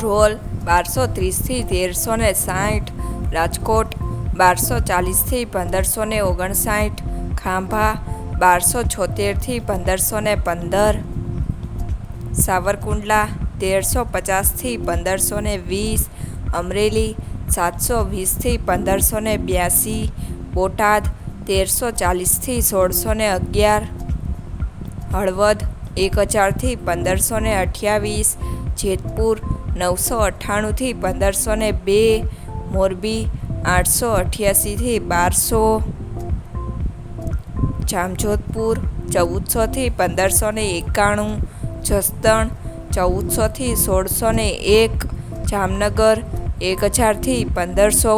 ધ્રોલ બારસો ત્રીસથી તેરસો ને સાઠ. રાજકોટ, બારસો ચાલીસથી પંદરસો ને ઓગણસાઠ. ખાંભા, બારસો છોતેરથી પંદરસો ને પંદર. સાવરકુંડલા, તેરસો પચાસથી પંદરસો ને વીસ. અમરેલી, સાતસો વીસથી પંદરસો ને બ્યાસી. બોટાદ, તેરસો ચાલીસથી સોળસો ને અગિયાર. હળવદ, એક હજારથી પંદરસો ને અઠ્યાવીસ. જેતપુર નવસો અઠ્ઠાણુંથી પંદરસો ને બે, મોરબી આઠસો અઠ્યાસીથી બારસો, જામજોધપુર ચૌદસોથી પંદરસો ને એકાણું, જસદણ ચૌદસોથી સોળસો ને એક, જામનગર એક હજારથી પંદરસો